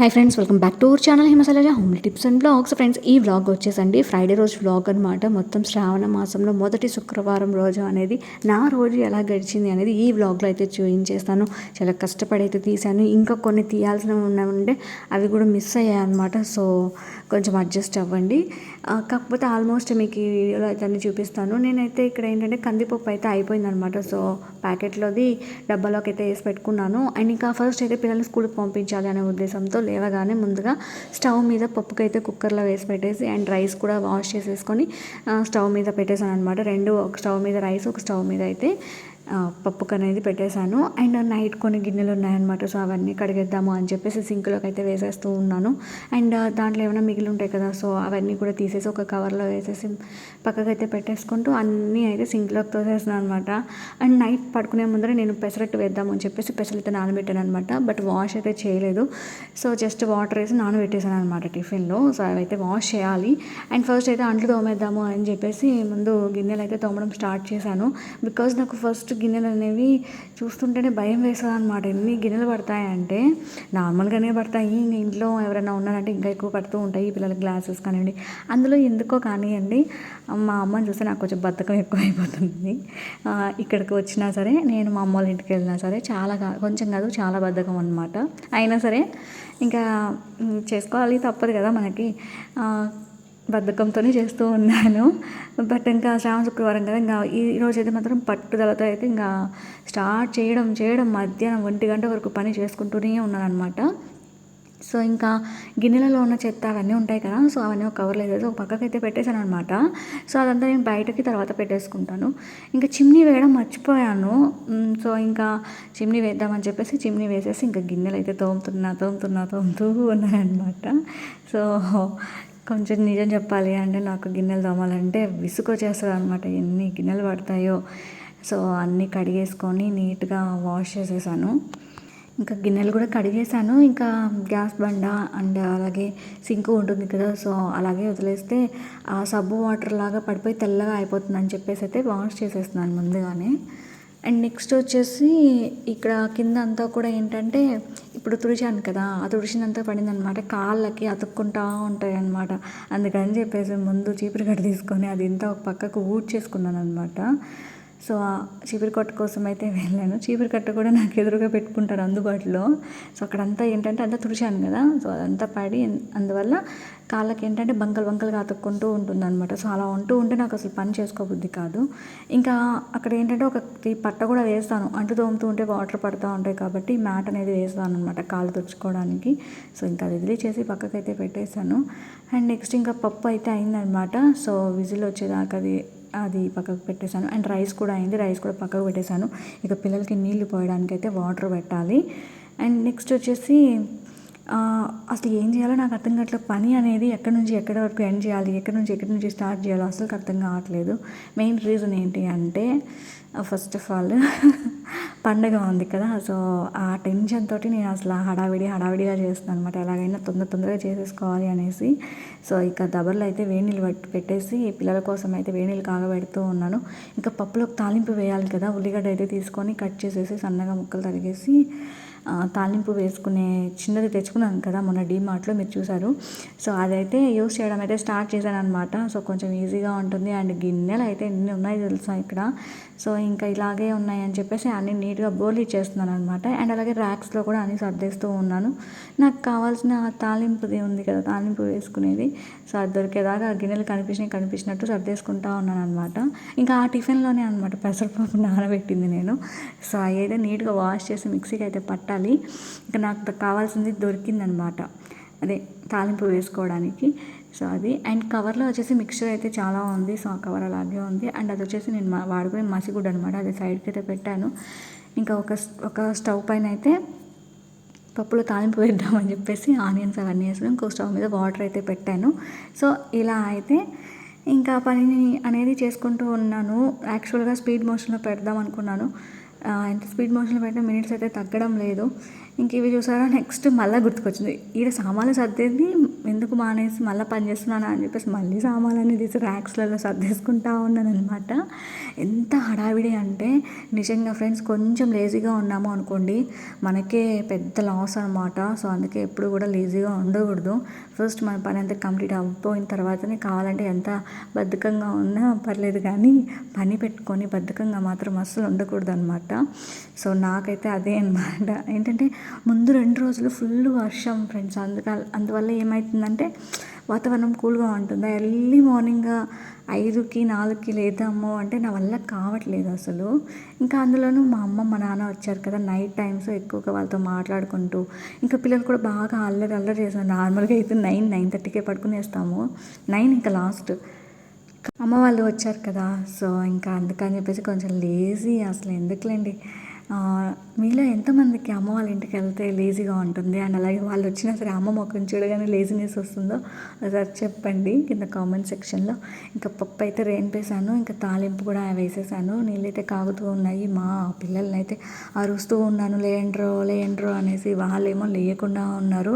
Hi friends welcome back to our channel హిమసలజ home tips and blogs friends ఈ vlog వచ్చేసండి. Friday రోజు vlog అనమాట మొత్తం శ్రావణ మాసంలో మొదటి శుక్రవారం రోజు అనేది నా రోజు ఎలా గడిచింది అనేది ఈ వ్లాగ్లో అయితే చూపించేస్తాను చాలా కష్టపడి అయితే తీశాను. ఇంకా కొన్ని తీయాల్సిన ఉండే అవి కూడా మిస్ అయ్యాయి అనమాట సో కొంచెం అడ్జస్ట్ అవ్వండి. కాకపోతే ఆల్మోస్ట్ మీకు ఈ వీడియోలో అయితే అన్ని చూపిస్తాను. నేనైతే ఇక్కడ ఏంటంటే కందిపప్పు అయితే అయిపోయిందనమాట. సో ప్యాకెట్లోది డబ్బాలోకి అయితే వేసి పెట్టుకున్నాను. అండ్ ఇంకా ఫస్ట్ అయితే పిల్లల్ని స్కూల్కి పంపించాలి అనే ఉద్దేశంతో లేవగానే ముందుగా స్టవ్ మీద పప్పుకైతే కుక్కర్లో వేసి పెట్టేసి అండ్ రైస్ కూడా వాష్ చేసేసుకొని స్టవ్ మీద పెట్టేసాను అనమాట రెండు ఒక స్టవ్ మీద రైస్ ఒక స్టవ్ మీద అయితే పప్పుకు అనేది పెట్టేశాను. అండ్ నైట్ కొన్ని గిన్నెలు ఉన్నాయన్నమాట సో అవన్నీ కడిగేద్దాము అని చెప్పేసి సింక్లోకి అయితే వేసేస్తూ ఉన్నాను. అండ్ దాంట్లో ఏమైనా మిగిలి ఉంటాయి కదా సో అవన్నీ కూడా తీసేసి ఒక కవర్లో వేసేసి పక్కకైతే పెట్టేసుకుంటూ అన్నీ అయితే సింక్లోకి తోసేసాను అనమాట అండ్ నైట్ పడుకునే ముందర నేను పెసరట్టు వేద్దాము అని చెప్పేసి పెసరైతే నానబెట్టాను అనమాట బట్ వాష్ అయితే చేయలేదు. సో జస్ట్ వాటర్ వేసి నానబెట్టేసాను అనమాట టిఫిన్లో సో అవైతే వాష్ చేయాలి. అండ్ ఫస్ట్ అయితే అంట్లు తోమేద్దాము అని చెప్పేసి ముందు గిన్నెలు అయితే తోమడం స్టార్ట్ చేశాను. బికాజ్ నాకు ఫస్ట్ గిన్నెలు అనేవి చూస్తుంటేనే భయం వేస్తుంది అనమాట ఎన్ని గిన్నెలు పడతాయంటే నార్మల్గానే పడతాయి. ఇంకా ఇంట్లో ఎవరైనా ఉన్నారంటే ఇంకా ఎక్కువ పడుతూ ఉంటాయి. ఈ పిల్లల గ్లాసెస్ కానివ్వండి. అందులో ఎందుకో కానివ్వండి మా అమ్మని చూస్తే నాకు కొంచెం బద్ధకం ఎక్కువైపోతుంది. ఇక్కడికి వచ్చినా సరే నేను మా అమ్మ వాళ్ళ ఇంటికి వెళ్ళినా సరే చాలా కొంచెం కాదు చాలా బద్ధకం అనమాట అయినా సరే ఇంకా చేసుకోవాలి తప్పదు కదా మనకి. బద్ధకంతోనే చేస్తూ ఉన్నాను. బట్ ఇంకా శ్రావణ శుక్రవారం కదా ఇంకా ఈ రోజు అయితే మాత్రం పట్టుదలతో అయితే ఇంకా స్టార్ట్ చేయడం చేయడం మధ్యాహ్నం ఒంటి గంట వరకు పని చేసుకుంటూనే ఉన్నాను అనమాట సో ఇంకా గిన్నెలలో ఉన్న చెత్త అవన్నీ ఉంటాయి కదా సో అవన్నీ ఒక కవర్లో వేసేసి ఒక పక్కకి అయితే పెట్టేశాను అనమాట సో అదంతా నేను బయటకి తర్వాత పెట్టేసుకుంటాను. ఇంకా చిమ్నీ వేయడం మర్చిపోయాను. సో ఇంకా చిమ్నీ వేద్దామని చెప్పేసి చిమ్నీ వేసేసి ఇంకా గిన్నెలు అయితే తోముతున్నా తోముతున్నా తోముతూ ఉన్నాయన్నమాట సో కొంచెం నిజం చెప్పాలి అంటే నాకు గిన్నెలు తోమాలంటే విసుగొచ్చేస్తుంది అనమాట ఎన్ని గిన్నెలు పడతాయో. సో అన్నీ కడిగేసుకొని నీట్గా వాష్ చేసేసాను. ఇంకా గిన్నెలు కూడా కడిగేసాను. ఇంకా గ్యాస్ బండ అండ్ అలాగే సింక్ ఉంటుంది కదా సో అలాగే వదిలేస్తే ఆ సబ్బు వాటర్ లాగా పడిపోయి తెల్లగా అయిపోతుంది అని చెప్పేసి అయితే వాష్ చేసేస్తున్నాను ముందుగానే. అండ్ నెక్స్ట్ వచ్చేసి ఇక్కడ కింద అంతా కూడా ఏంటంటే ఇప్పుడు తుడిచాను కదా ఆ తుడిచినంత పడిందనమాట. కాళ్ళకి అతుక్కుంటా ఉంటాయి అనమాట అందుకని చెప్పేసి ముందు చీపురు కట్ట తీసుకొని అది ఇంత ఒక పక్కకు ఊడ్ చేసుకున్నాను అనమాట సో ఆ చీపురు కట్ట కోసం అయితే వెళ్ళాను. చీపురు కట్ట కూడా నాకు ఎదురుగా పెట్టుకుంటారు అందుబాటులో. సో అక్కడంతా ఏంటంటే అంతా తుడిచాను కదా. సో అదంతా పడి అందువల్ల కాళ్ళకి ఏంటంటే బంకలు బంకలుగా అతుక్కుంటూ ఉంటుంది అనమాట సో అలా ఉంటూ ఉంటే నాకు అసలు పని చేసుకోబుద్ధి కాదు. ఇంకా అక్కడ ఏంటంటే ఒక ఈ పట్ట కూడా వేస్తాను. అంటు తోముతూ ఉంటే వాటర్ పడుతూ ఉంటాయి కాబట్టి మ్యాట్ అనేది వేస్తాను అనమాట కాళ్ళు తుడుచుకోవడానికి. సో ఇంకా అది వదిలిచేసి పక్కకైతే పెట్టేశాను. అండ్ నెక్స్ట్ ఇంకా పప్పు అయితే అయిందనమాట సో విజిల్ వచ్చేదాకా అది అది పక్కకు పెట్టేశాను. అండ్ రైస్ కూడా అయింది. రైస్ కూడా పక్కకు పెట్టేశాను. ఇక పిల్లలకి నీళ్ళు పోయడానికి అయితే వాటర్ పెట్టాలి. అండ్ నెక్స్ట్ వచ్చేసి అసలు ఏం చేయాలో నాకు అర్థం కావట్లేదు పని అనేది ఎక్కడి నుంచి ఎక్కడి వరకు ఎండ్ చేయాలి ఎక్కడి నుంచి ఎక్కడి నుంచి స్టార్ట్ చేయాలో అసలు అర్థం కావట్లేదు. మెయిన్ రీజన్ ఏంటి అంటే ఫస్ట్ ఆఫ్ ఆల్ పండగ ఉంది కదా సో ఆ టెన్షన్ తోటి నేను అసలు హడావిడి హడావిడిగా చేస్తున్నాను అనమాట ఎలాగైనా తొందర తొందరగా చేసేసుకోవాలి అనేసి. సో ఇక దబర్లు అయితే వేణీళ్ళు పెట్టి పెట్టేసి పిల్లల కోసం అయితే వేణీలు కాగబెడుతూ ఉన్నాను. ఇంకా పప్పులోకి తాలింపు వేయాలి కదా ఉల్లిగడ్డ అయితే తీసుకొని కట్ చేసేసి సన్నగా ముక్కలు తరిగేసి తాలింపు వేసుకునే చిన్నది తెచ్చుకున్నాను కదా మొన్న డీమార్ట్లో మీరు చూసారు సో అదైతే యూస్ చేయడం అయితే స్టార్ట్ చేశాను అనమాట సో కొంచెం ఈజీగా ఉంటుంది. అండ్ గిన్నెలు అయితే ఎన్ని ఉన్నాయి తెలుసా ఇక్కడ? సో ఇంకా ఇలాగే ఉన్నాయి అని చెప్పేసి అన్ని నీట్గా బోర్లు ఇచ్చేస్తున్నాను అనమాట అండ్ అలాగే ర్యాక్స్లో కూడా అన్ని సర్దేస్తూ ఉన్నాను. నాకు కావాల్సిన తాలింపుది ఉంది కదా తాలింపు వేసుకునేది. సో అది దొరికేదాకా గిన్నెలు కనిపించినాయి కనిపించినట్టు సర్దేసుకుంటా ఉన్నాను అనమాట ఇంకా ఆ టిఫిన్లోనే అనమాట పెసరపప్పు నానబెట్టింది నేను. సో అవి అయితే నీట్గా వాష్ చేసి మిక్సీకి అయితే పట్టాలి. ఇంకా నాకు కావాల్సింది దొరికిందనమాట. అదే తాలింపు వేసుకోవడానికి. సో అది. అండ్ కవర్లో వచ్చేసి మిక్చర్ అయితే చాలా ఉంది. సో ఆ కవర్ అలాగే ఉంది. అండ్ అది వచ్చేసి నేను మా- వాడుకునే మసిగుడ్డ అనమాట అది సైడ్కి అయితే పెట్టాను. ఇంకా ఒక ఒక స్టవ్ పైన అయితే పప్పులో తాలింపు వేద్దామని చెప్పేసి ఆనియన్స్ అవన్నీ వేసుకుని ఇంకో స్టవ్ మీద వాటర్ అయితే పెట్టాను. సో ఇలా అయితే ఇంకా పనిని అనేది చేసుకుంటూ ఉన్నాను. యాక్చువల్గా స్పీడ్ మోషన్లో పెడదాం అనుకున్నాను. ఎంత స్పీడ్ మోషన్లో పెట్టిన మినిట్స్ అయితే తగ్గడం లేదు. ఇంక ఇవి చూసారా? నెక్స్ట్ మళ్ళీ గుర్తుకొచ్చింది. ఈడ సామాన్లు సర్దేది? ఎందుకు మానేసి మళ్ళీ పని చేస్తున్నానా అని చెప్పేసి మళ్ళీ సామాన్లన్నీ తీసి ర్యాక్స్లలో సర్దేసుకుంటా ఉన్నాను అనమాట ఎంత హడావిడి అంటే నిజంగా ఫ్రెండ్స్ కొంచెం లేజీగా ఉన్నాము అనుకోండి మనకే పెద్ద లాస్ అనమాట సో అందుకే ఎప్పుడు కూడా లేజీగా ఉండకూడదు. ఫస్ట్ మన పని అంతా కంప్లీట్ అయిపోయిన తర్వాతనే కావాలంటే ఎంత బద్ధకంగా ఉన్నా పర్లేదు కానీ పని పెట్టుకొని బద్ధకంగా మాత్రం అస్సలు ఉండకూడదు అనమాట సో నాకైతే అదే అనమాట ఏంటంటే ముందు రెండు రోజులు ఫుల్ వర్షం ఫ్రెండ్స్ అందుక అందువల్ల ఏమవుతుందంటే వాతావరణం కూల్గా ఉంటుంది. ఎర్లీ మార్నింగ్ ఐదుకి నాలుగుకి లేదాము అంటే నా వల్ల కావట్లేదు అసలు. ఇంకా అందులోనూ మా అమ్మ మా నాన్న వచ్చారు కదా నైట్ టైమ్స్ ఎక్కువగా వాళ్ళతో మాట్లాడుకుంటూ. ఇంకా పిల్లలు కూడా బాగా అల్లరి అల్లరి చేశారు నార్మల్గా అయితే నైన్ నైన్ థర్టీకే పడుకునేస్తాము నైన్ ఇంకా లాస్ట్. అమ్మ వాళ్ళు వచ్చారు కదా సో ఇంకా అందుకని చెప్పేసి కొంచెం లేజీ అసలు ఎందుకులేండి? మీలో ఎంతమందికి అమ్మ వాళ్ళ ఇంటికి వెళ్తే లేజీగా ఉంటుంది? అండ్ అలాగే వాళ్ళు వచ్చినా సరే అమ్మ మొక్కను చూడగానే లేజినెస్ వస్తుందో? ఒకసారి చెప్పండి కింద కామెంట్ సెక్షన్లో ఇంకా పప్పు అయితే వేసాను ఇంకా తాలింపు కూడా వేసేసాను నీళ్ళైతే కాగుతూ ఉన్నాయి. మా పిల్లల్ని అయితే అరుస్తూ ఉన్నాను లేయండ్రో లేండ్రో అనేసి వాళ్ళేమో లేయకుండా ఉన్నారు.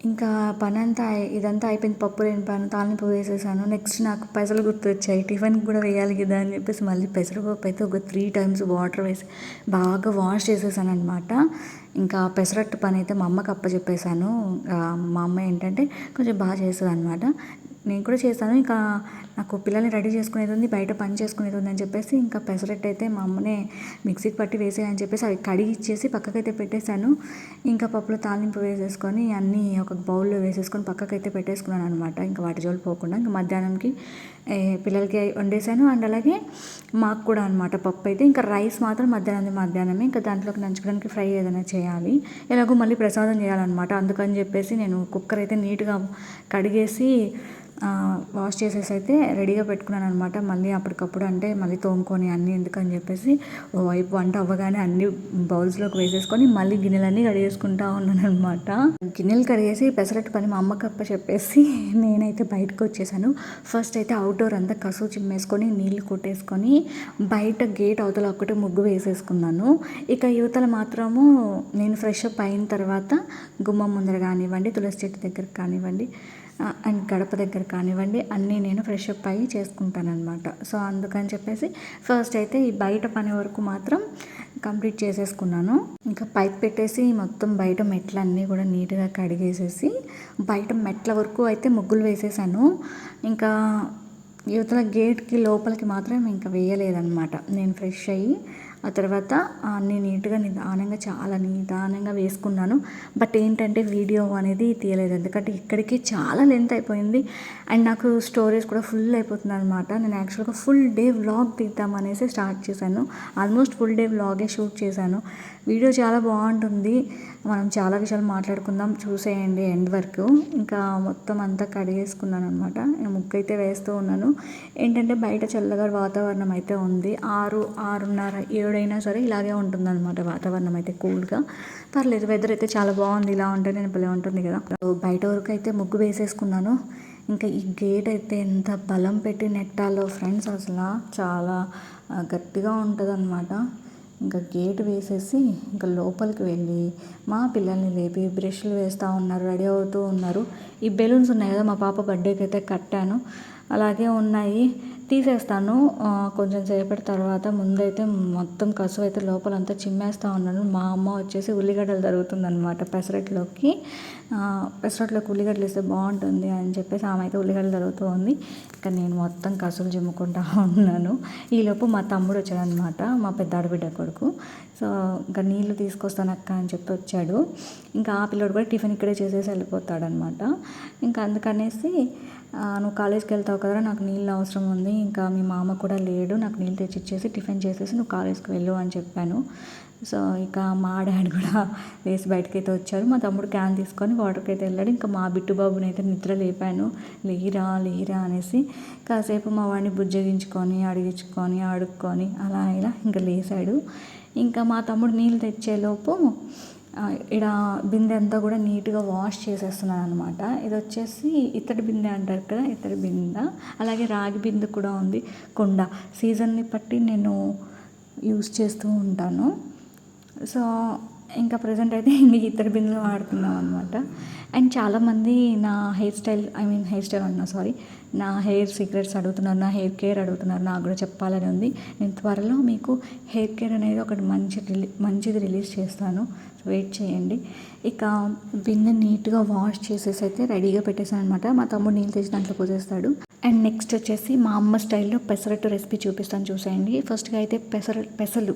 ఇంకా పని అంతా ఇదంతా అయిపోయింది. పప్పు పని తాలింపు వేసేసాను. నెక్స్ట్ నాకు పెసలు గుర్తొచ్చాయి. టిఫిన్కి కూడా వేయాలి కదా అని చెప్పేసి మళ్ళీ పెసరపప్పు అయితే ఒక త్రీ టైమ్స్ వాటర్ వేసి బాగా వాష్ చేసేసాను అనమాట ఇంకా పెసరట్టు పని అయితే మా అమ్మకి అప్పచెప్పేశాను. ఆ, మా అమ్మ ఏంటంటే కొంచెం బాగా చేస్తుంది అనమాట నేను కూడా చేస్తాను. ఇంకా నాకు పిల్లల్ని రెడీ చేసుకునేది ఉంది బయట పని చేసుకునేది ఉంది అని చెప్పేసి ఇంకా పెసరట్టు అయితే మా అమ్మనే మిక్సీకి పట్టి వేసేయని చెప్పేసి అవి కడిగి ఇచ్చేసి పక్కకైతే పెట్టేశాను. ఇంకా పప్పులో తాలింపు వేసేసుకొని అన్నీ ఒక బౌల్లో వేసేసుకొని పక్కకైతే పెట్టేసుకున్నాను అనమాట ఇంకా వాటి జోలు పోకుండా ఇంకా మధ్యాహ్నంకి పిల్లలకి వండేసాను అండ్ అలాగే మాకు కూడా అనమాట పప్పు అయితే. ఇంకా రైస్ మాత్రం మధ్యాహ్నం మధ్యాహ్నమే. ఇంకా దాంట్లోకి నంచుకోవడానికి ఫ్రై ఏదైనా చేయాలి. ఎలాగో మళ్ళీ ప్రసాదం చేయాలన్నమాట. అందుకని చెప్పేసి నేను కుక్కర్ అయితే నీట్గా కడిగేసి వాష్ చేసేసి అయితే రెడీగా పెట్టుకున్నాను అనమాట మళ్ళీ అప్పటికప్పుడు అంటే మళ్ళీ తోముకొని అన్నీ ఎందుకని చెప్పేసి వైపు వంట అవ్వగానే అన్ని బౌల్స్లోకి వేసేసుకొని మళ్ళీ గిన్నెలన్నీ కడిగేసుకుంటా ఉన్నాను అనమాట గిన్నెలు కడిగేసి పెసరట్టు పని మా అమ్మకప్ప చెప్పేసి నేనైతే బయటకు వచ్చేసాను. ఫస్ట్ అయితే అవుట్డోర్ అంతా కసు చిమ్మేసుకొని నీళ్ళు కొట్టేసుకొని బయట గేట్ అవతల ఒక్కటే ముగ్గు వేసేసుకున్నాను. ఇక యువతల మాత్రము నేను ఫ్రెష్ అప్ అయిన తర్వాత గుమ్మం ముందర కానివ్వండి తులసి చెట్టు దగ్గర కానివ్వండి అండ్ గడప దగ్గర కానివ్వండి అన్నీ నేను ఫ్రెష్ అప్ అయ్యి చేసుకుంటానమాట సో అందుకని చెప్పేసి ఫస్ట్ అయితే ఈ బయట పని వరకు మాత్రం కంప్లీట్ చేసేసుకున్నాను. ఇంకా పైప్ పెట్టేసి మొత్తం బయట మెట్లన్నీ కూడా నీట్గా కడిగేసేసి బయట మెట్ల వరకు అయితే ముగ్గులు వేసేసాను. ఇంకా యువతల గేట్కి లోపలికి మాత్రం ఇంకా వేయలేదన్నమాట. నేను ఫ్రెష్ అయ్యి ఆ తర్వాత అన్నీ నీట్గా నిదానంగా చాలా నిదానంగా వేసుకున్నాను. బట్ ఏంటంటే వీడియో అనేది తీయలేదు. ఎందుకంటే ఇక్కడికి చాలా లెంత్ అయిపోయింది. అండ్ నాకు స్టోరేజ్ కూడా ఫుల్ అయిపోతుంది అనమాట నేను యాక్చువల్గా ఫుల్ డే వ్లాగ్ తీద్దాం అనేసి స్టార్ట్ చేశాను. ఆల్మోస్ట్ ఫుల్ డే వ్లాగే షూట్ చేశాను. వీడియో చాలా బాగుంటుంది. మనం చాలా విషయాలు మాట్లాడుకుందాం. చూసేయండి ఎండ్ వరకు. ఇంకా మొత్తం అంతా కడిగేసుకున్నాను అనమాట ముగ్గు అయితే వేస్తూ ఉన్నాను. ఏంటంటే బయట చల్లగా వాతావరణం అయితే ఉంది. ఆరు ఆరున్నర ఏడు ఏడైనా సరే ఇలాగే ఉంటుందన్నమాట వాతావరణం అయితే కూల్గా. పర్లేదు వెదర్ అయితే చాలా బాగుంది ఇలా ఉంటే నేను భలే ఉంటుంది కదా. సో బయట వరకు అయితే ముగ్గు వేసేసుకున్నాను. ఇంకా ఈ గేట్ అయితే ఎంత బలం పెట్టి నెట్టాలో ఫ్రెండ్స్ అసలు చాలా గట్టిగా ఉంటుంది ఇంకా గేట్ వేసేసి ఇంకా లోపలికి వెళ్ళి మా పిల్లల్ని లేపి బ్రష్లు వేస్తూ ఉన్నారు రెడీ అవుతూ ఉన్నారు. ఈ బెలూన్స్ ఉన్నాయి కదా మా పాప బర్త్డేకి అయితే కట్టాను. అలాగే ఉన్నాయి. తీసేస్తాను. కొంచెం సేపటి తర్వాత ముందైతే మొత్తం కసువు అయితే లోపలంతా చిమ్మేస్తూ ఉన్నాను. మా అమ్మ వచ్చేసి ఉల్లిగడ్డలు తరుగుతుందనమాట పెసరట్లోకి. పెసరట్లోకి ఉల్లిగడ్డలు ఇస్తే బాగుంటుంది అని చెప్పేసి ఆమె అయితే ఉల్లిగడ్డలు తరుగుతూ ఉంది. ఇంకా నేను మొత్తం కసువులు చిమ్ముకుంటా ఉన్నాను. ఈలోపు మా తమ్ముడు వచ్చాడనమాట మా పెద్ద ఆడబిడ్డ కొడుకు. సో ఇంకా నీళ్ళు తీసుకొస్తాను అక్క అని చెప్పి వచ్చాడు. ఇంకా ఆ పిల్లోడు కూడా టిఫిన్ ఇక్కడే చేసేసి వెళ్ళిపోతాడనమాట ఇంకా అందుకనేసి నువ్వు కాలేజ్కి వెళ్తావు కదా నాకు నీళ్ళు అవసరం ఉంది ఇంకా మీ మామ కూడా లేడు నాకు నీళ్ళు తెచ్చిచ్చేసి టిఫిన్ చేసేసి నువ్వు కాలేజ్కి వెళ్ళు అని చెప్పాను. సో ఇక మా డాడీ కూడా వేసి బయటకి అయితే వచ్చారు. మా తమ్ముడు క్యాన్ తీసుకొని వాటర్కి అయితే వెళ్ళాడు. ఇంకా మా బిట్టు బాబుని అయితే నిద్ర లేపాను. లేరా లేరా అనేసి కాసేపు మా వాడిని బుజ్జగించుకొని అడిగించుకొని అడుక్కొని అలా ఇలా ఇంకా లేచాడు ఇంకా మా తమ్ముడు నీళ్ళు తెచ్చేలోపు ఇక్కడ బిందె అంతా కూడా నీట్గా వాష్ చేసేస్తున్నాను అనమాట ఇది వచ్చేసి ఇత్తడి బిందె అంటారు కదా ఇత్తడి బిందె. అలాగే రాగి బిందె కూడా ఉంది. కుండ సీజన్ని బట్టి నేను యూస్ చేస్తూ ఉంటాను. సో ఇంకా ప్రజెంట్ అయితే ఇంక ఇద్దరు బిందులు వాడుతున్నాం అనమాట అండ్ చాలామంది నా hair style I mean hair style అన్నా సారీ నా హెయిర్ సీక్రెట్స్ అడుగుతున్నారు నా హెయిర్ కేర్ అడుగుతున్నారు నాకు కూడా చెప్పాలని ఉంది. నేను త్వరలో మీకు హెయిర్ కేర్ అనేది ఒకటి మంచి రిలీ మంచిది రిలీజ్ చేస్తాను. వెయిట్ చేయండి. ఇక బిన్నె నీట్గా వాష్ చేసేసి అయితే రెడీగా పెట్టేసాను అనమాట మా తమ్ముడు నీళ్ళు తెచ్చి దాంట్లో పోసేస్తాడు. అండ్ నెక్స్ట్ వచ్చేసి మా అమ్మ స్టైల్లో పెసరట్టు రెసిపీ చూపిస్తాను చూసేయండి. ఫస్ట్గా అయితే పెసర పెసలు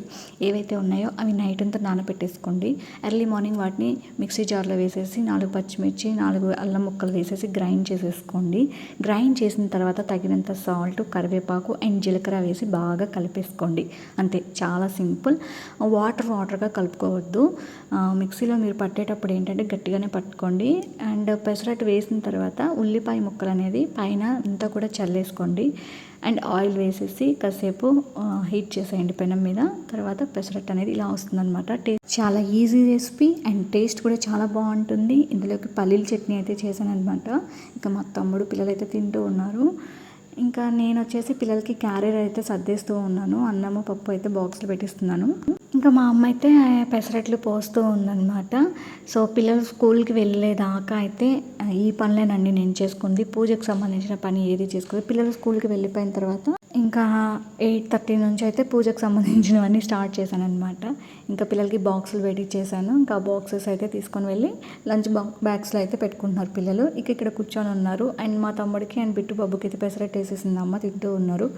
ఏవైతే ఉన్నాయో అవి నైట్ అంతా నానబెట్టేసుకోండి. ఎర్లీ మార్నింగ్ వాటిని మిక్సీ జార్లో వేసేసి నాలుగు పచ్చిమిర్చి నాలుగు అల్లం ముక్కలు వేసేసి గ్రైండ్ చేసేసుకోండి. గ్రైండ్ చేసిన తర్వాత తగినంత సాల్ట్ కరివేపాకు అండ్ జీలకర్ర వేసి బాగా కలిపేసుకోండి. అంతే చాలా సింపుల్. వాటర్ వాటర్గా కలుపుకోవద్దు. మిక్సీలో మీరు పట్టేటప్పుడు ఏంటంటే గట్టిగానే పట్టుకోండి. అండ్ పెసరట్టు వేసిన తర్వాత ఉల్లిపాయ ముక్కలు అనేది పైన అంతా కూడా చల్లేసుకోండి. అండ్ ఆయిల్ వేసేసి కాసేపు హీట్ చేసేయండి పెనం మీద. తర్వాత పెసరట్టు అనేది ఇలా వస్తుందన్నమాట. టేస్ట్ చాలా ఈజీ రెసిపీ అండ్ టేస్ట్ కూడా చాలా బాగుంటుంది. ఇందులోకి పల్లీల చట్నీ అయితే చేశాను అనమాట ఇంకా మా తమ్ముడు పిల్లలు అయితే తింటూ ఉన్నారు. ఇంకా నేను వచ్చేసి పిల్లలకి క్యారియర్ అయితే సర్దేస్తూ ఉన్నాను. అన్నము పప్పు అయితే బాక్స్లో పెట్టిస్తున్నాను. ఇంకా మా అమ్మ అయితే పెసరట్లు పోస్తూ ఉందన్నమాట. సో పిల్లలు స్కూల్కి వెళ్ళేదాకా అయితే ఈ పనులేనండి నేను చేసుకుంది. పూజకు సంబంధించిన పని ఏది చేసుకోదు పిల్లలు స్కూల్కి వెళ్ళిపోయిన తర్వాత ఇంకా ఎయిట్ థర్టీ నుంచి అయితే పూజకు సంబంధించినవన్నీ స్టార్ట్ చేశాను అనమాట ఇంకా పిల్లలకి బాక్సులు పెట్టి చేశాను. ఇంకా బాక్సెస్ అయితే తీసుకొని వెళ్ళి లంచ్ బా బ్యాగ్స్లో అయితే పెట్టుకుంటున్నారు పిల్లలు. ఇక ఇక్కడ కూర్చొని ఉన్నారు. అండ్ మా తమ్ముడికి అండ్ బిట్టు బాబుకి అయితే పెసరట్టు వేసేసింది. అమ్మ తింటూ ఉన్నారు.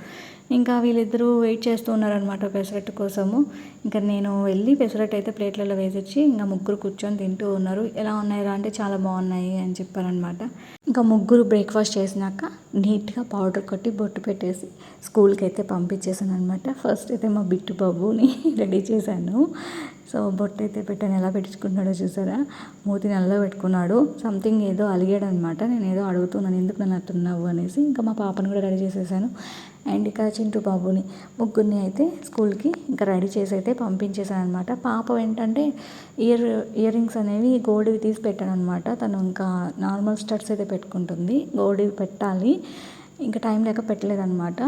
ఇంకా వీళ్ళిద్దరూ వెయిట్ చేస్తూ ఉన్నారనమాట పెసరట్టు కోసము. ఇంకా నేను వెళ్ళి పెసరట్టు అయితే ప్లేట్లలో వేసిచ్చి ఇంకా ముగ్గురు కూర్చొని తింటూ ఉన్నారు. ఎలా ఉన్నాయిరా అంటే చాలా బాగున్నాయి అని చెప్పారనమాట ఇంకా ముగ్గురు బ్రేక్ఫాస్ట్ చేసినాక నీట్గా పౌడర్ కొట్టి బొట్టు పెట్టేసి స్కూల్కి అయితే పంపించేసాను అనమాట ఫస్ట్ అయితే మా బిట్టు బాబుని రెడీ చేశాను. సో బొట్టు అయితే పెట్టాను. ఎలా పెట్టించుకుంటున్నాడో చూసారా? మూతి నల్ల పెట్టుకున్నాడు. సంథింగ్ ఏదో అలిగాడు అనమాట నేను ఏదో అడుగుతున్నాను. ఎందుకు నన్ను అట్టున్నావు అనేసి ఇంకా మా పాపను కూడా రెడీ చేసేసాను. అండ్ ఇక చింటూ బాబుని ముగ్గురిని అయితే స్కూల్కి ఇంకా రెడీ చేసి అయితే పంపించేశాను అనమాట పాప ఏంటంటే ఇయర్ ఇయర్ రింగ్స్ అనేవి గోల్డ్వి తీసి పెట్టాను అనమాట తను ఇంకా నార్మల్ స్టడ్స్ అయితే పెట్టుకుంటుంది. గోల్డ్వి పెట్టాలి. ఇంకా టైం లేక పెట్టలేదనమాట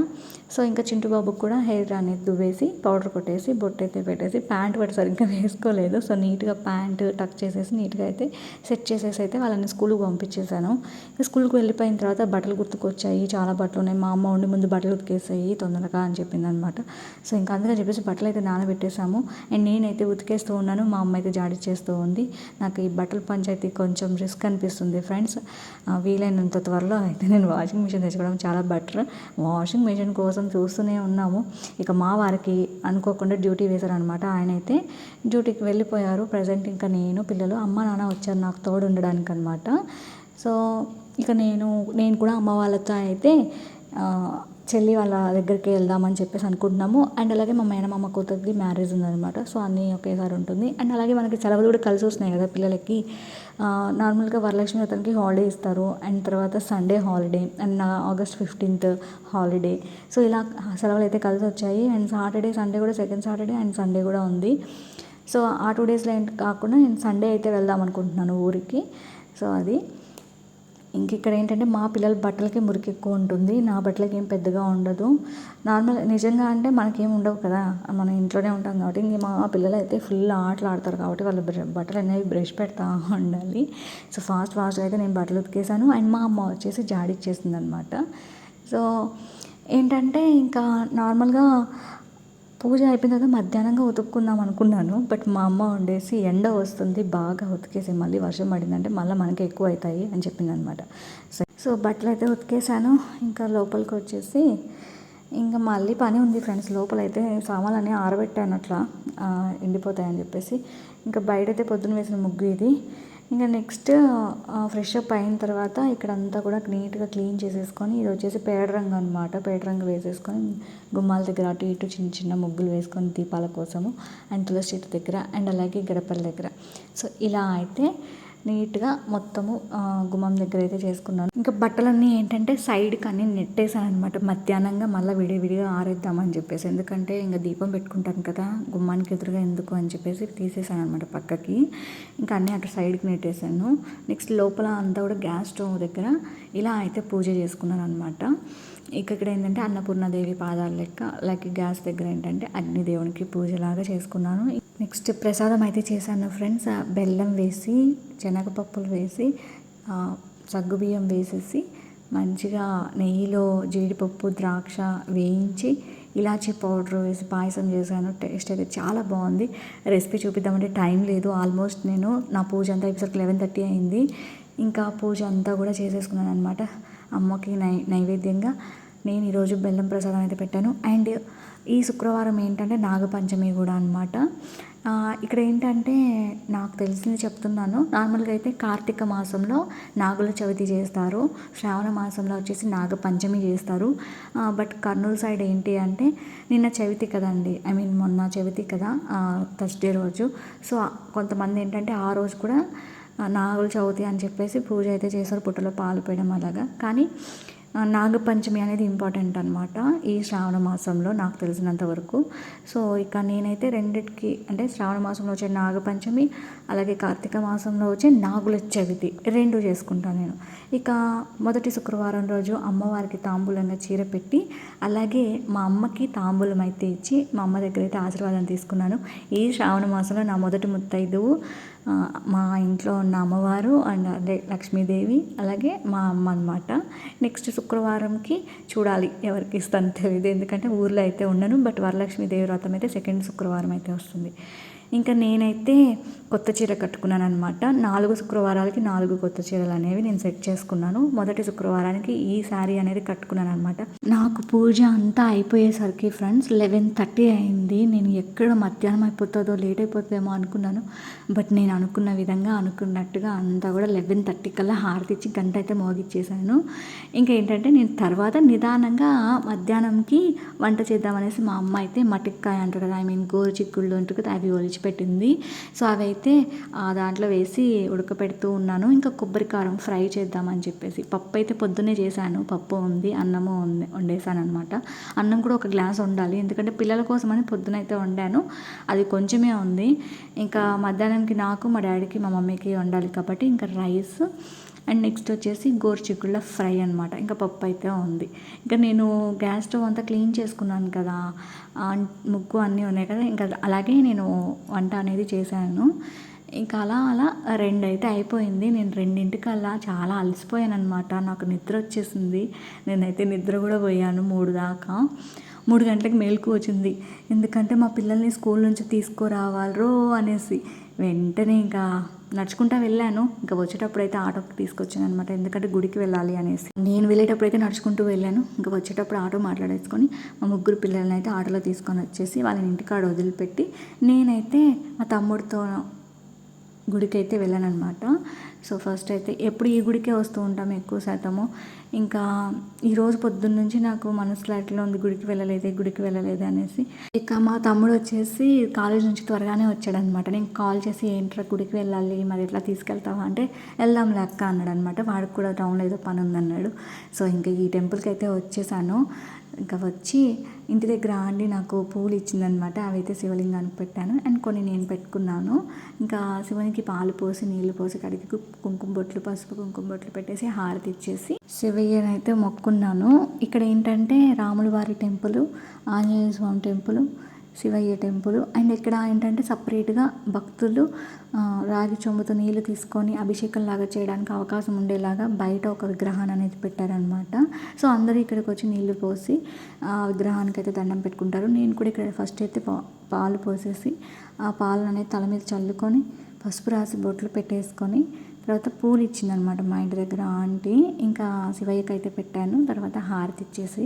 సో ఇంకా చింటు బాబుకి కూడా హెయిర్ అనేది దువ్వేసి పౌడర్ కొట్టేసి బొట్టు అయితే పెట్టేసి ప్యాంట్ కూడా సరిగ్గా వేసుకోలేదు. సో నీట్గా ప్యాంట్ టక్ చేసేసి నీట్గా అయితే సెట్ చేసేసి అయితే వాళ్ళని స్కూల్కి పంపించేశాను. స్కూల్కి వెళ్ళిపోయిన తర్వాత బట్టలు గుర్తుకొచ్చాయి. చాలా బట్టలు ఉన్నాయి. మా అమ్మ ఉండి ముందు బట్టలు ఉతికేసాయి తొందరగా అని చెప్పింది అనమాట సో ఇంకా అందుకని చెప్పేసి బట్టలు అయితే నానబెట్టేశాము. అండ్ నేనైతే ఉతికేస్తూ ఉన్నాను. మా అమ్మ అయితే జాడిచ్చేస్తూ ఉంది. నాకు ఈ బట్టల పంచాయతీ కొంచెం రిస్క్ అనిపిస్తుంది ఫ్రెండ్స్. వీలైనంత త్వరలో అయితే నేను వాషింగ్ మిషన్ తెచ్చుకోవడం చాలా బెటర్. వాషింగ్ మిషన్ కోసం చూస్తూనే ఉన్నాము. ఇక మా వారికి అనుకోకుండా డ్యూటీ వేశారనమాట ఆయన అయితే డ్యూటీకి వెళ్ళిపోయారు. ప్రజెంట్ ఇంకా నేను పిల్లలు అమ్మ నాన్న వచ్చారు నాకు తోడు ఉండడానికి అనమాట సో ఇక నేను నేను కూడా అమ్మ వాళ్ళతో అయితే చెల్లి వాళ్ళ దగ్గరికి వెళ్దామని చెప్పేసి అనుకుంటున్నాము. అండ్ అలాగే మా మేనమామ కూతురికి మ్యారేజ్ ఉందన్నమాట. సో అన్నీ ఒకేసారి ఉంటుంది. అండ్ అలాగే మనకి సెలవులు కూడా కలిసి వస్తున్నాయి కదా పిల్లలకి. నార్మల్గా వరలక్ష్మి వ్రతానికి హాలిడే ఇస్తారు. అండ్ తర్వాత Sunday holiday and August fifteenth holiday so ఇలా సెలవులు అయితే కలిసి వచ్చాయి. అండ్ సాటర్డే సండే కూడా సెకండ్ సాటర్డే అండ్ సండే కూడా ఉంది. సో ఆ టూ డేస్లో ఏంటి కాకుండా నేను సండే అయితే వెళ్దాం అనుకుంటున్నాను ఊరికి. సో అది. ఇంక ఇక్కడ ఏంటంటే మా పిల్లల బట్టలకి మురికి ఎక్కువ ఉంటుంది. నా బట్టలకి ఏం పెద్దగా ఉండదు. నార్మల్ నిజంగా అంటే మనకేం ఉండవు కదా. మనం ఇంట్లోనే ఉంటాం కాబట్టి ఇంక మా పిల్లలు అయితే ఫుల్ ఆటలు ఆడతారు కాబట్టి వాళ్ళ బట్టలు అనేవి బ్రష్ పెడతా ఉండాలి. సో ఫాస్ట్ ఫాస్ట్గా అయితే నేను బట్టలు ఉతికేసాను అండ్ మా అమ్మ వచ్చేసి జాడిచ్చేసింది అనమాట సో ఏంటంటే ఇంకా నార్మల్గా పూజ అయిపోయిన తర్వాత మధ్యాహ్నంగా ఉతుక్కుందాం అనుకున్నాను. బట్ మా అమ్మ వండేసి ఎండ వస్తుంది బాగా ఉతికేసి మళ్ళీ వర్షం పడిందంటే మళ్ళీ మనకి ఎక్కువ అవుతాయి అని చెప్పింది అనమాట సో సో బట్టలు అయితే ఉతికేసాను. ఇంకా లోపలికి వచ్చేసి ఇంకా మళ్ళీ పని ఉంది ఫ్రెండ్స్. లోపలైతే సామాన్లన్నీ ఆరబెట్టాను అట్లా. ఎండిపోతాయని చెప్పేసి. ఇంకా బయటైతే పొద్దున్న పొద్దున వేసిన ముగ్గు ఇది. ఇంకా నెక్స్ట్ ఫ్రెష్ అప్ అయిన తర్వాత ఇక్కడ అంతా కూడా నీట్గా క్లీన్ చేసేసుకొని ఇది వచ్చేసి పేడ రంగు అనమాట పేడ రంగు వేసేసుకొని గుమ్మాల దగ్గర అటు ఇటు చిన్న చిన్న ముగ్గులు వేసుకొని దీపాల కోసము అండ్ తులసి చెట్టు దగ్గర అండ్ అలాగే గడపల దగ్గర. సో ఇలా అయితే నీట్గా మొత్తము గుమ్మం దగ్గర అయితే చేసుకున్నాను. ఇంకా బట్టలన్నీ ఏంటంటే సైడ్కి అన్ని నెట్టేసాను అనమాట మధ్యాహ్నంగా మళ్ళీ విడివిడిగా ఆరేద్దామని చెప్పేసి. ఎందుకంటే ఇంకా దీపం పెట్టుకుంటాను కదా గుమ్మానికి ఎదురుగా ఎందుకు అని చెప్పేసి తీసేసాను అనమాట పక్కకి. ఇంకా అన్నీ అటు సైడ్కి నెట్టేసాను నెక్స్ట్ లోపల అంతా కూడా గ్యాస్ స్టవ్ దగ్గర ఇలా అయితే పూజ చేసుకున్నాను అనమాట ఇక ఇక్కడ ఏంటంటే అన్నపూర్ణదేవి పాదాలు లెక్క లైక్ గ్యాస్ దగ్గర ఏంటంటే అగ్నిదేవునికి పూజలాగా చేసుకున్నాను. నెక్స్ట్ ప్రసాదం అయితే చేశాను ఫ్రెండ్స్ ఆ బెల్లం వేసి శనగపప్పులు వేసి సగ్గుబియ్యం వేసేసి మంచిగా నెయ్యిలో జీడిపప్పు ద్రాక్ష వేయించి ఇలాచీ పౌడర్ వేసి పాయసం చేశాను. టేస్ట్ అయితే చాలా బాగుంది. రెసిపీ చూపిద్దామంటే టైం లేదు. ఆల్మోస్ట్ నేను నా పూజ అంతా అయిపోసరికి లెవెన్ థర్టీ అయింది. ఇంకా పూజ అంతా కూడా చేసేసుకున్నాను అనమాట అమ్మకి నై నైవేద్యంగా నేను ఈరోజు బెల్లం ప్రసాదం అయితే పెట్టాను. అండ్ ఈ శుక్రవారం ఏంటంటే నాగపంచమి కూడా అనమాట ఇక్కడ ఏంటంటే నాకు తెలిసింది చెప్తున్నాను. నార్మల్గా అయితే కార్తీక మాసంలో నాగుల చవితి చేస్తారు. శ్రావణ మాసంలో వచ్చేసి నాగపంచమి చేస్తారు. బట్ కర్నూలు సైడ్ ఏంటి అంటే నిన్న చవితి కదండి. ఐ మీన్ మొన్న చవితి కదా థర్స్డే రోజు. సో కొంతమంది ఏంటంటే ఆ రోజు కూడా నాగుల చవితి అని చెప్పేసి పూజ అయితే చేస్తారు పుట్టలో పాలు పోయడం అలాగా. కానీ నాగపంచమి అనేది ఇంపార్టెంట్ అనమాట ఈ శ్రావణ మాసంలో నాకు తెలిసినంత వరకు. సో ఇక నేనైతే రెండిటికి అంటే శ్రావణ మాసంలో వచ్చే నాగపంచమి అలాగే కార్తీక మాసంలో వచ్చే నాగుల చవితి రెండు చేసుకుంటాను నేను. ఇక మొదటి శుక్రవారం రోజు అమ్మవారికి తాంబూలంగా చీర పెట్టి అలాగే మా అమ్మకి తాంబూలం అయితే ఇచ్చి మా అమ్మ దగ్గర అయితే ఆశీర్వాదం తీసుకున్నాను. ఈ శ్రావణ మాసంలో నా మొదటి ముత్తైదువు. మా ఇంట్లో ఉన్న అమ్మవారు అండ్ అదే లక్ష్మీదేవి అలాగే మా అమ్మ అనమాట నెక్స్ట్ శుక్రవారంకి చూడాలి ఎవరికి ఇస్తాను తెలియదు ఎందుకంటే ఊర్లో అయితే ఉండను బట్ వరలక్ష్మీదేవి వ్రతం అయితే సెకండ్ శుక్రవారం అయితే వస్తుంది. ఇంకా నేనైతే కొత్త చీర కట్టుకున్నాను అనమాట నాలుగు శుక్రవారాలకి నాలుగు కొత్త చీరలు అనేవి నేను సెట్ చేసుకున్నాను. మొదటి శుక్రవారానికి ఈ శారీ అనేది కట్టుకున్నాను అనమాట నాకు పూజ అంతా అయిపోయేసరికి ఫ్రెండ్స్ లెవెన్ థర్టీ అయింది. నేను ఎక్కడ మధ్యాహ్నం అయిపోతుందో లేట్ అయిపోతుందేమో అనుకున్నాను. బట్ నేను అనుకున్న విధంగా అనుకున్నట్టుగా అంతా కూడా లెవెన్ థర్టీ కల్లా హారతి ఇచ్చి గంట అయితే మోగిచ్చేసాను. ఇంకా ఏంటంటే నేను తర్వాత నిదానంగా మధ్యాహ్నంకి వంట చేద్దామనేసి మా అమ్మ అయితే మటిక్కాయ అంటారు కదా ఐ మీన్ గోరు చిక్కుళ్ళు అంటారు కదా అవి ఒలిచిపెట్టింది. సో అవి అయితే ఆ దాంట్లో వేసి ఉడకపెడుతూ ఉన్నాను. ఇంకా కొబ్బరి కారం ఫ్రై చేద్దామని చెప్పేసి. పప్పు అయితే పొద్దున్నే చేశాను. పప్పు ఉంది అన్నము ఉంది వండేసాను అనమాట అన్నం కూడా ఒక గ్లాస్ ఉండాలి ఎందుకంటే పిల్లల కోసమని పొద్దునైతే వండాను. అది కొంచెమే ఉంది. ఇంకా మధ్యాహ్నంకి నాకు మా డాడీకి మా మమ్మీకి వండాలి కాబట్టి ఇంకా రైస్ అండ్ నెక్స్ట్ వచ్చేసి గోరుచిక్కుళ్ళ ఫ్రై అనమాట ఇంకా పప్పు అయితే ఉంది. ఇంకా నేను గ్యాస్ స్టవ్ అంతా క్లీన్ చేసుకున్నాను కదా ముగ్గు అన్నీ ఉన్నాయి కదా ఇంకా అలాగే నేను వంట అనేది చేశాను. ఇంకా అలా అలా రెండు అయితే అయిపోయింది. నేను రెండింటికల్లా చాలా అలసిపోయాను అనమాట నాకు నిద్ర వచ్చేసింది. నేనైతే నిద్ర కూడా పోయాను మూడు దాకా. మూడు గంటలకు మేలుకు వచ్చింది. ఎందుకంటే మా పిల్లల్ని స్కూల్ నుంచి తీసుకురావాలరో అనేసి వెంటనే ఇంకా నడుచుకుంటా వెళ్ళాను. ఇంకా వచ్చేటప్పుడు అయితే ఆటోకి తీసుకొచ్చాను అనమాట ఎందుకంటే గుడికి వెళ్ళాలి అనేసి. నేను వెళ్ళేటప్పుడు అయితే నడుచుకుంటూ వెళ్ళాను. ఇంకా వచ్చేటప్పుడు ఆటో మాట్లాడేసుకొని మా ముగ్గురు పిల్లల్ని అయితే ఆటోలో తీసుకొని వచ్చేసి వాళ్ళని ఇంటికాడ వదిలిపెట్టి నేనైతే మా తమ్ముడితో గుడికి అయితే వెళ్ళాను అనమాట సో ఫస్ట్ అయితే ఎప్పుడు ఈ గుడికే వస్తూ ఉంటాము ఎక్కువ శాతము. ఇంకా ఈరోజు పొద్దున్న నుంచి నాకు మనసులో అట్లా ఉంది గుడికి వెళ్ళలేదు గుడికి వెళ్ళలేదు అనేసి. ఇక మా తమ్ముడు వచ్చేసి కాలేజ్ నుంచి త్వరగానే వచ్చాడనమాట. నేను కాల్ చేసి ఏంట్రా గుడికి వెళ్ళాలి మరి ఎట్లా తీసుకెళ్తావా అంటే వెళ్దాం లెక్క అన్నాడు అనమాట వాడికి కూడా టౌన్లో ఏదో పని ఉందన్నాడు. సో ఇంకా ఈ టెంపుల్కి అయితే వచ్చేసాను. ఇంకా వచ్చి ఇంటి దగ్గర ఆంటీ నాకు పూలు ఇచ్చిందనమాట అవైతే శివలింగానికి పెట్టాను. అండ్ కొన్ని నేను పెట్టుకున్నాను. ఇంకా శివునికి పాలు పోసి నీళ్ళు పోసి కడిగి కుంకుమ బొట్లు పసుపు కుంకుమ బొట్లు పెట్టేసి హారతి ఇచ్చేసి శివయ్యనైతే మొక్కున్నాను. ఇక్కడ ఏంటంటే రాముల వారి temple Anjaneya Swamy temple Shivayya temple. And ఇక్కడ ఏంటంటే సపరేట్గా భక్తులు రాగి చెంబుతో నీళ్ళు తీసుకొని అభిషేకం లాగా చేయడానికి అవకాశం ఉండేలాగా బయట ఒక విగ్రహాన్ని అనేది పెట్టారనమాట సో అందరూ ఇక్కడికి వచ్చి నీళ్ళు పోసి ఆ విగ్రహానికి అయితే దండం పెట్టుకుంటారు. నేను కూడా ఇక్కడ ఫస్ట్ అయితే పాలు పోసేసి ఆ పాలు అనేది తల మీద చల్లుకొని పసుపు రాసి బొట్లు పెట్టేసుకొని తర్వాత పూలు ఇచ్చిందనమాట మా ఇంటి దగ్గర ఆంటీ. ఇంకా శివయ్యకి అయితే పెట్టాను. తర్వాత హారతి ఇచ్చేసి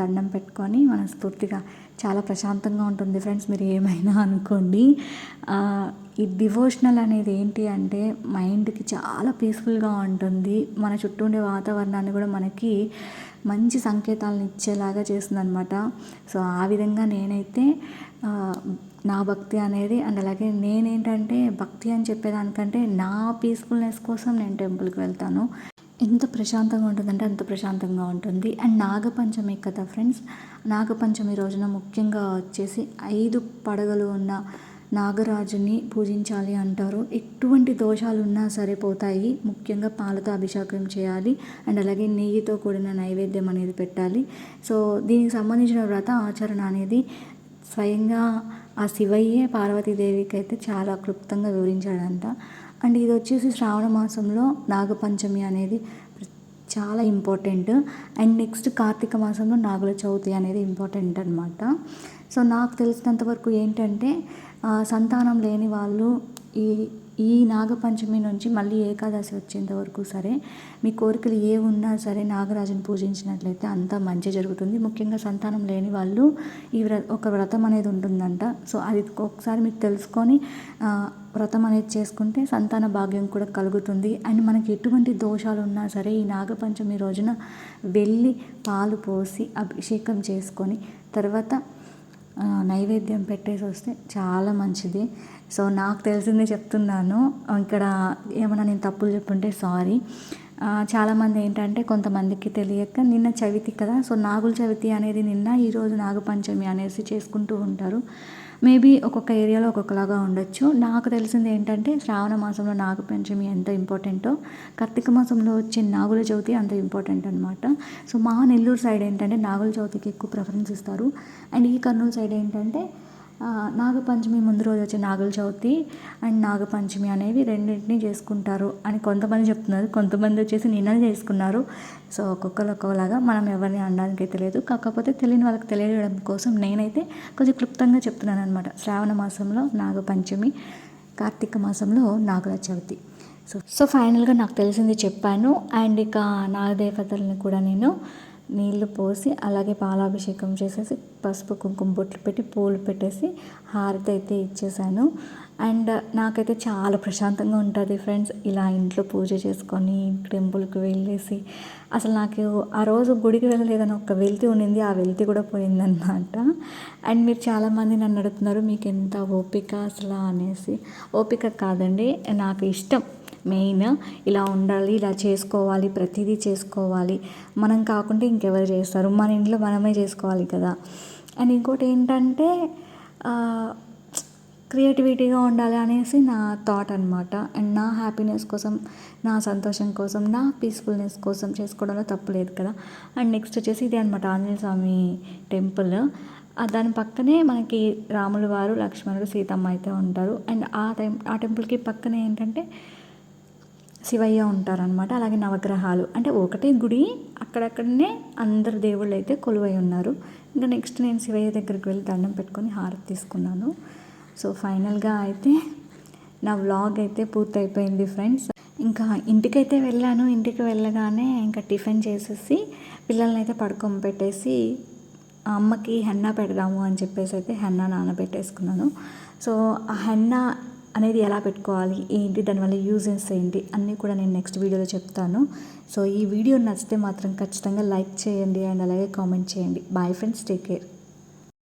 దండం పెట్టుకొని మనస్ఫూర్తిగా చాలా ప్రశాంతంగా ఉంటుంది ఫ్రెండ్స్ మీరు ఏమైనా అనుకోండి. ఈ డివోషనల్ అనేది ఏంటి అంటే మైండ్కి చాలా పీస్ఫుల్గా ఉంటుంది. మన చుట్టూ ఉండే వాతావరణాన్ని కూడా మనకి మంచి సంకేతాలను ఇచ్చేలాగా చేస్తుందనమాట సో ఆ విధంగా నేనైతే నా భక్తి అనేది అండ్ అలాగే నేనేంటంటే భక్తి అని చెప్పేదానికంటే నా పీస్ఫుల్నెస్ కోసం నేను టెంపుల్కి వెళ్తాను. ఎంత ప్రశాంతంగా ఉంటుందంటే అంత ప్రశాంతంగా ఉంటుంది. అండ్ నాగపంచమి కదా ఫ్రెండ్స్ నాగపంచమి రోజున ముఖ్యంగా వచ్చేసి ఐదు పడగలు ఉన్న నాగరాజుని పూజించాలి అంటారు. ఎటువంటి దోషాలు ఉన్నా సరే పోతాయి. ముఖ్యంగా పాలతో అభిషేకం చేయాలి. అండ్ అలాగే నెయ్యితో కూడిన నైవేద్యం అనేది పెట్టాలి. సో దీనికి సంబంధించిన వ్రత ఆచరణ అనేది స్వయంగా ఆ శివయ్యే పార్వతీదేవికి అయితే చాలా క్లుప్తంగా వివరించాడంట. అండ్ ఇది వచ్చేసి శ్రావణ మాసంలో నాగపంచమి అనేది చాలా ఇంపార్టెంట్. అండ్ నెక్స్ట్ కార్తీక మాసంలో నాగుల చవితి అనేది ఇంపార్టెంట్ అనమాట సో నాకు తెలిసినంత వరకు ఏంటంటే సంతానం లేని వాళ్ళు ఈ ఈ నాగపంచమి నుంచి మళ్ళీ ఏకాదశి వచ్చేంత వరకు సరే మీ కోరికలు ఏ ఉన్నా సరే నాగరాజుని పూజించినట్లయితే అంతా మంచి జరుగుతుంది. ముఖ్యంగా సంతానం లేని వాళ్ళు ఈ వ్ర ఒక వ్రతం అనేది ఉంటుందంట. సో అది ఒకసారి మీరు తెలుసుకొని వ్రతం అనేది చేసుకుంటే సంతాన భాగ్యం కూడా కలుగుతుంది. అండ్ మనకి ఎటువంటి దోషాలు ఉన్నా సరే ఈ నాగపంచమి రోజున వెళ్ళి పాలు పోసి అభిషేకం చేసుకొని తర్వాత నైవేద్యం పెట్టేసి వస్తే చాలా మంచిది. సో నాకు తెలిసిందే చెప్తున్నాను. ఇక్కడ ఏమైనా నేను తప్పులు చెప్పుంటే సారీ చాలామంది ఏంటంటే కొంతమందికి తెలియక నిన్న చవితి కదా సో నాగుల చవితి అనేది నిన్న ఈరోజు నాగపంచమి అనేసి చేసుకుంటూ ఉంటారు. మేబీ ఒక్కొక్క ఏరియాలో ఒక్కొక్కలాగా ఉండొచ్చు. నాకు తెలిసింది ఏంటంటే శ్రావణ మాసంలో నాగపంచమి ఎంత ఇంపార్టెంటో కార్తీక మాసంలో వచ్చే నాగుల చవితి అంత ఇంపార్టెంట్ అనమాట సో మా నెల్లూరు సైడ్ ఏంటంటే నాగుల చవితికి ఎక్కువ ప్రిఫరెన్స్ ఇస్తారు. అండ్ ఈ కర్నూలు సైడ్ ఏంటంటే నాగపంచమి ముందు రోజు వచ్చే నాగుల చవితి అండ్ నాగపంచమి అనేవి రెండింటిని చేసుకుంటారు అని కొంతమంది చెప్తున్నారు. కొంతమంది వచ్చేసి నిన్న చేసుకున్నారు. సో ఒక్కొక్కరు ఒక్కొక్కలాగా మనం ఎవరిని అనడానికి అయితే లేదు కాకపోతే తెలియని వాళ్ళకి తెలియడం కోసం నేనైతే కొంచెం క్లుప్తంగా చెప్తున్నాను అనమాట శ్రావణ మాసంలో నాగపంచమి కార్తీక మాసంలో నాగుల చవితి. సో సో ఫైనల్గా నాకు తెలిసింది చెప్పాను. అండ్ ఇక నాగదేవతలను కూడా నేను నీళ్ళు పోసి అలాగే పాలాభిషేకం చేసేసి పసుపు కుంకుమ బొట్లు పెట్టి పూలు పెట్టేసి హారతి అయితే ఇచ్చేసాను. అండ్ నాకైతే చాలా ప్రశాంతంగా ఉంటుంది ఫ్రెండ్స్. ఇలా ఇంట్లో పూజ చేసుకొని టెంపుల్కి వెళ్ళేసి అసలు నాకు ఆ రోజు గుడికి వెళ్ళలేదని ఒక వెళ్తి ఉండింది. ఆ వెళ్తి కూడా పోయిందన్నమాట. అండ్ మీరు చాలామంది నన్ను అడుగుతున్నారు మీకు ఎంత ఓపిక అసలు? అనేసి. ఓపిక కాదండి. నాకు ఇష్టం మెయిన్ ఇలా ఉండాలి ఇలా చేసుకోవాలి ప్రతిదీ చేసుకోవాలి. మనం కాకుండా ఇంకెవరు చేస్తారు? మన ఇంట్లో మనమే చేసుకోవాలి కదా. అండ్ ఇంకోటి ఏంటంటే క్రియేటివిటీగా ఉండాలి అనేసి నా థాట్ అనమాట అండ్ నా హ్యాపీనెస్ కోసం నా సంతోషం కోసం నా పీస్ఫుల్నెస్ కోసం చేసుకోవడంలో తప్పు లేదు కదా. అండ్ నెక్స్ట్ వచ్చేసి ఇదే అనమాట ఆంజనేయ స్వామి టెంపుల్ దాని పక్కనే మనకి రాములు వారు లక్ష్మణుడు సీతమ్మ అయితే ఉంటారు. అండ్ ఆ టెం ఆ టెంపుల్కి పక్కనే ఏంటంటే శివయ్య ఉంటారనమాట అలాగే నవగ్రహాలు. అంటే ఒకటే గుడి అక్కడక్కడనే అందరు దేవుళ్ళు అయితే కొలువై ఉన్నారు. ఇంకా నెక్స్ట్ నేను శివయ్య దగ్గరికి వెళ్ళి దండం పెట్టుకొని హారతి తీసుకున్నాను. సో ఫైనల్గా అయితే నా వ్లాగ్ అయితే పూర్తయిపోయింది ఫ్రెండ్స్. ఇంకా ఇంటికైతే వెళ్ళాను. ఇంటికి వెళ్ళగానే ఇంకా టిఫిన్ చేసేసి పిల్లల్ని అయితే పడుకొని పెట్టేసి అమ్మకి హెన్నా పెడదాము అని చెప్పేసి అయితే హెన్నా నానబెట్టేసుకున్నాను. సో ఆ హెన్నా అనేది ఎలా పెట్టుకోవాలి ఏంటి దానివల్ల యూజెస్ ఏంటి అన్నీ కూడా నేను నెక్స్ట్ వీడియోలో చెప్తాను. సో ఈ వీడియో నచ్చితే మాత్రం ఖచ్చితంగా లైక్ చేయండి అండ్ అలాగే కామెంట్ చేయండి. Bye friends take care